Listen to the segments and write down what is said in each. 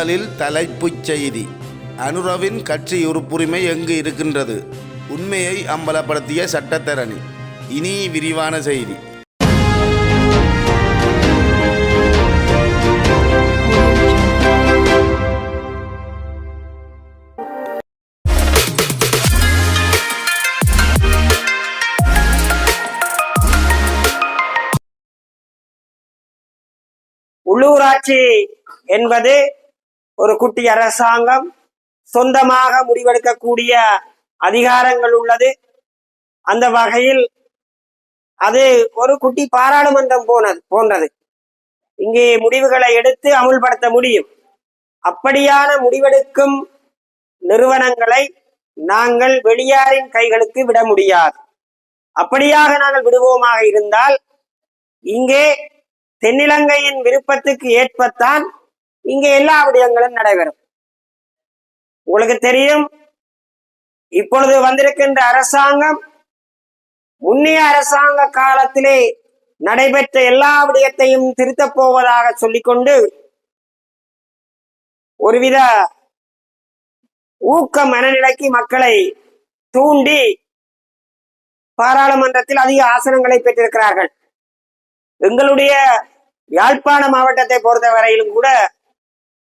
முதலில் தலைப்புச் செய்தி. அனுரவின் கட்சி உறுப்புரிமை எங்கு இருக்கின்றது? உண்மையை அம்பலப்படுத்திய சட்டத்தரணி. இனி விரிவான செய்தி. உள்ளூராட்சி என்பது ஒரு குட்டி அரசாங்கம் சொந்தமாக முடிவெடுக்கக்கூடிய அதிகாரங்கள் உள்ளது. அந்த வகையில் அது ஒரு குட்டி பாராளுமன்றம் போனது போன்றது. இங்கே முடிவுகளை எடுத்து அமுல்படுத்த முடியும். அப்படியான முடிவெடுக்கும் நிறுவனங்களை நாங்கள் வெளியாரின் கைகளுக்கு விட முடியாது. அப்படியாக நாங்கள் விடுவோமாக இருந்தால் இங்கே தென்னிலங்கையின் விருப்பத்துக்கு ஏற்பத்தான் இங்க எல்லா விடயங்களும் நடைபெறும். உங்களுக்கு தெரியும் இப்பொழுது வந்திருக்கின்ற அரசாங்கம் முன்னைய அரசாங்க காலத்திலே நடைபெற்ற எல்லா விடயத்தையும் திருத்தப் போவதாக சொல்லிக்கொண்டு ஒருவித ஊக்க மனநிலைக்கு மக்களை தூண்டி பாராளுமன்றத்தில் அதிக ஆசனங்களை பெற்றிருக்கிறார்கள். எங்களுடைய யாழ்ப்பாண மாவட்டத்தை பொறுத்த வரையிலும் கூட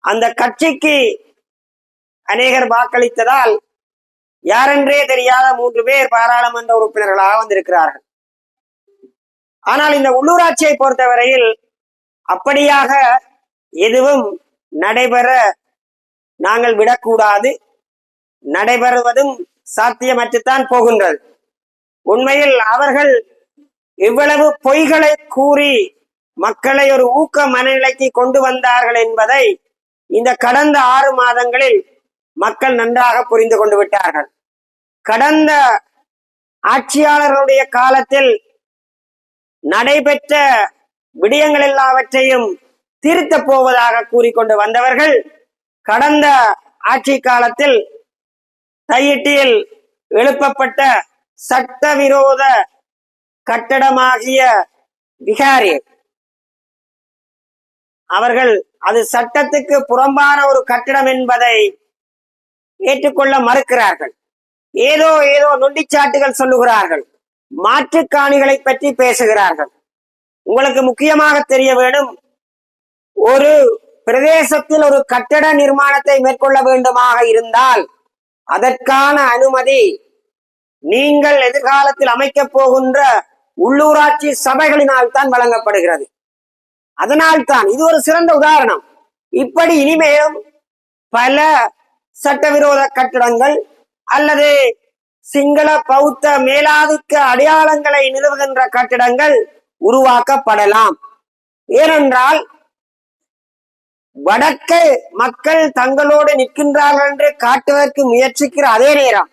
அந்த கட்சிக்கு அநேகர் வாக்களித்ததால் யாரென்றே தெரியாத மூன்று பேர் பாராளுமன்ற உறுப்பினர்களாக வந்திருக்கிறார்கள். ஆனால் இந்த உள்ளூராட்சியை பொறுத்தவரையில் அப்படியாக எதுவும் நடைபெற நாங்கள் விடக்கூடாது. நடைபெறுவதும் சாத்தியமற்றுத்தான் போகின்றது. உண்மையில் அவர்கள் இவ்வளவு பொய்களை கூறி மக்களை ஒரு ஊக்க மனநிலைக்கு கொண்டு வந்தார்கள் என்பதை இந்த கடந்த ஆறு மாதங்களில் மக்கள் நன்றாக புரிந்து கொண்டு விட்டார்கள். கடந்த ஆட்சியாளர்களுடைய காலத்தில் நடைபெற்ற விடயங்கள் எல்லாவற்றையும் திருத்தப் போவதாக கூறிக்கொண்டு வந்தவர்கள் கடந்த ஆட்சி காலத்தில் தையிட்டியில் எழுப்பப்பட்ட சட்டவிரோத கட்டடமாகிய விகாரி அவர்கள் அது சட்டத்துக்கு புறம்பான ஒரு கட்டிடம் என்பதை ஏற்றுக்கொள்ள மறுக்கிறார்கள். ஏதோ ஏதோ நொண்டிச்சாட்டுகள் சொல்லுகிறார்கள். மாற்றுக் காணிகளை பற்றி பேசுகிறார்கள். உங்களுக்கு முக்கியமாக தெரிய வேண்டும் ஒரு பிரதேசத்தில் ஒரு கட்டட நிர்மாணத்தை மேற்கொள்ள வேண்டுமாக இருந்தால் அதற்கான அனுமதி நீங்கள் எதிர்காலத்தில் அமைக்கப் போகின்ற உள்ளூராட்சி சபைகளினால் தான் வழங்கப்படுகிறது. அதனால் தான் இது ஒரு சிறந்த உதாரணம். இப்படி இனிமேலும் பல சட்டவிரோத கட்டிடங்கள் அல்லது சிங்கள பௌத்த மேலாதிக்க அடையாளங்களை நிறுவுகின்ற கட்டிடங்கள் உருவாக்கப்படலாம். ஏனென்றால் வடக்கு மக்கள் தங்களோடு நிற்கின்றார்கள் என்று காட்டுவதற்கு முயற்சிக்கிற அதே நேரம்.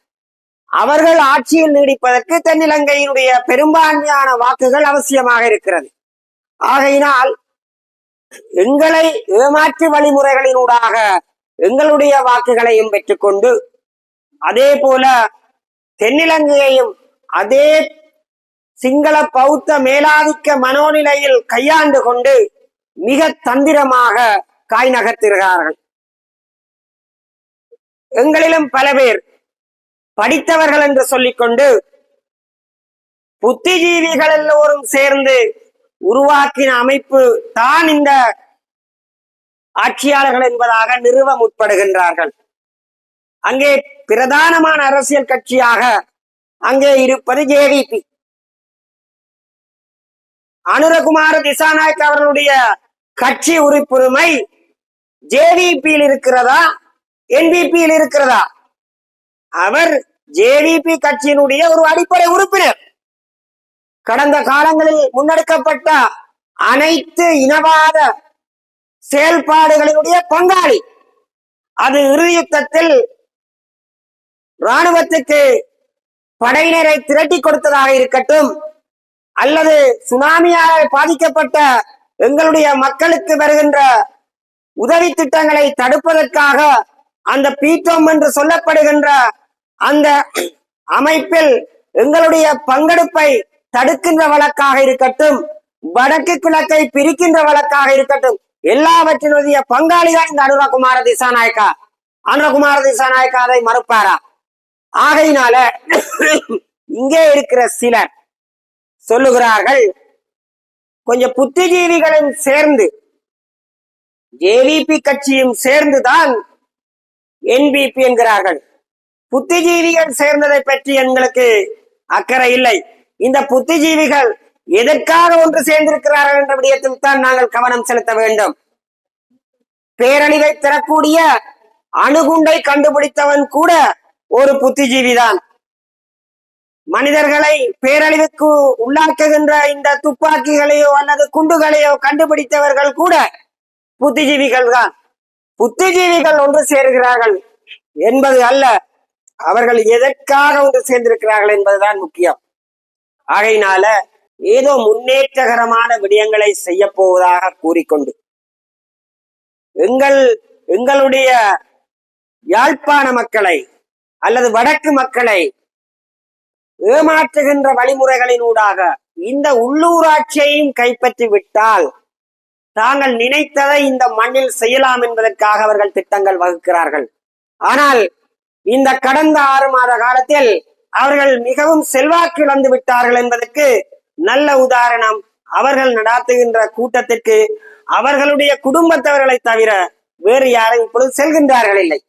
அவர்கள் ஆட்சியில் நீடிப்பதற்கு தென்னிலங்கையினுடைய பெரும்பான்மையான வாக்குகள் அவசியமாக இருக்கிறது. ஆகையினால் எங்களை ஏமாற்று வழிமுறைகளினூடாக எங்களுடைய வாக்குகளையும் பெற்றுக்கொண்டு அதே போல தென்னிலங்கையையும் அதே சிங்கள பௌத்த மேலாதிக்க மனோநிலையில் கையாண்டு கொண்டு மிக தந்திரமாக காய் நகர்த்துகிறார்கள் எங்களிலும் பல பேர் படித்தவர்கள் என்று சொல்லிக்கொண்டு புத்திஜீவிகள் எல்லோரும் சேர்ந்து உருவாக்கின அமைப்பு தான் இந்த ஆட்சியாளர்கள் என்பதாக நிறுவ முற்படுகின்றார்கள். அங்கே பிரதானமான அரசியல் கட்சியாக அங்கே இருப்பது ஜேடிபி அனுரகுமார திசாநாயக் அவர்களுடைய கட்சி உறுப்புரிமை ஜேடிபியில் இருக்கிறதா? என்பிபியில் இருக்கிறதா? அவர் ஜேடிபி கட்சியினுடைய ஒரு அடிப்படை உறுப்பினர். கடந்த காலங்களில் முன்னெடுக்கப்பட்ட அனைத்து இனவாத செயல்பாடுகளினுடைய பங்காளி. அது இறுதி யுத்தத்தில் ராணுவத்துக்கு படையினரை திரட்டி கொடுத்ததாக இருக்கட்டும் அல்லது சுனாமியால் பாதிக்கப்பட்ட எங்களுடைய மக்களுக்கு வருகின்ற உதவி திட்டங்களை தடுப்பதற்காக அந்த பீட்டோம் என்று சொல்லப்படுகின்ற அந்த அமைப்பில் எங்களுடைய பங்கெடுப்பை தடுக்கின்ற வழக்காக இருக்கட்டும் வடக்கு கிழக்கை பிரிக்கின்ற வழக்காக இருக்கட்டும் எல்லாவற்றினுடைய பங்காளி தான் இந்த அனுரகுமார திசாநாயக்கா. அனுரகுமார திசாநாயக்கா அதை மறுப்பாரா? ஆகையினால இங்கே இருக்கிற சிலர் சொல்லுகிறார்கள் கொஞ்சம் புத்திஜீவிகளும் சேர்ந்து ஜேவிபி கட்சியும் சேர்ந்துதான் என்பிபி என்கிறார்கள். புத்திஜீவிகள் சேர்ந்ததை பற்றி எங்களுக்கு அக்கறை இல்லை. இந்த புத்திஜீவிகள் எதற்காக ஒன்று சேர்ந்திருக்கிறார்கள் என்ற விடயத்தில் தான் நாங்கள் கவனம் செலுத்த வேண்டும். பேரழிவை தரக்கூடிய அணுகுண்டை கண்டுபிடித்தவன் கூட ஒரு புத்திஜீவிதான் மனிதர்களை பேரழிவுக்கு உள்ளாக்குகின்ற இந்த துப்பாக்கிகளையோ அல்லது குண்டுகளையோ கண்டுபிடித்தவர்கள் கூட புத்திஜீவிகள் தான். புத்திஜீவிகள் ஒன்று சேர்கிறார்கள் என்பது அல்ல அவர்கள் எதற்காக ஒன்று சேர்ந்திருக்கிறார்கள் என்பதுதான் முக்கியம். ஆகையினால ஏதோ முன்னேற்றகரமான விடயங்களை செய்ய போவதாக கூறிக்கொண்டு எங்கள் எங்களுடைய யாழ்ப்பாண மக்களை அல்லது வடக்கு மக்களை ஏமாற்றுகின்ற வழிமுறைகளினூடாக இந்த உள்ளூராட்சியையும் கைப்பற்றி விட்டால் தாங்கள் நினைத்ததை இந்த மண்ணில் செய்யலாம் என்பதற்காக அவர்கள் திட்டங்கள் வகுக்கிறார்கள். ஆனால் இந்த கடந்த ஆறு மாத காலத்தில் அவர்கள் மிகவும் செல்வாக்கு இழந்து விட்டார்கள் என்பதற்கு நல்ல உதாரணம் அவர்கள் நடாத்துகின்ற கூட்டத்திற்கு அவர்களுடைய குடும்பத்தவர்களை தவிர வேறு யாரும் இப்பொழுது செல்கின்றார்கள் இல்லை.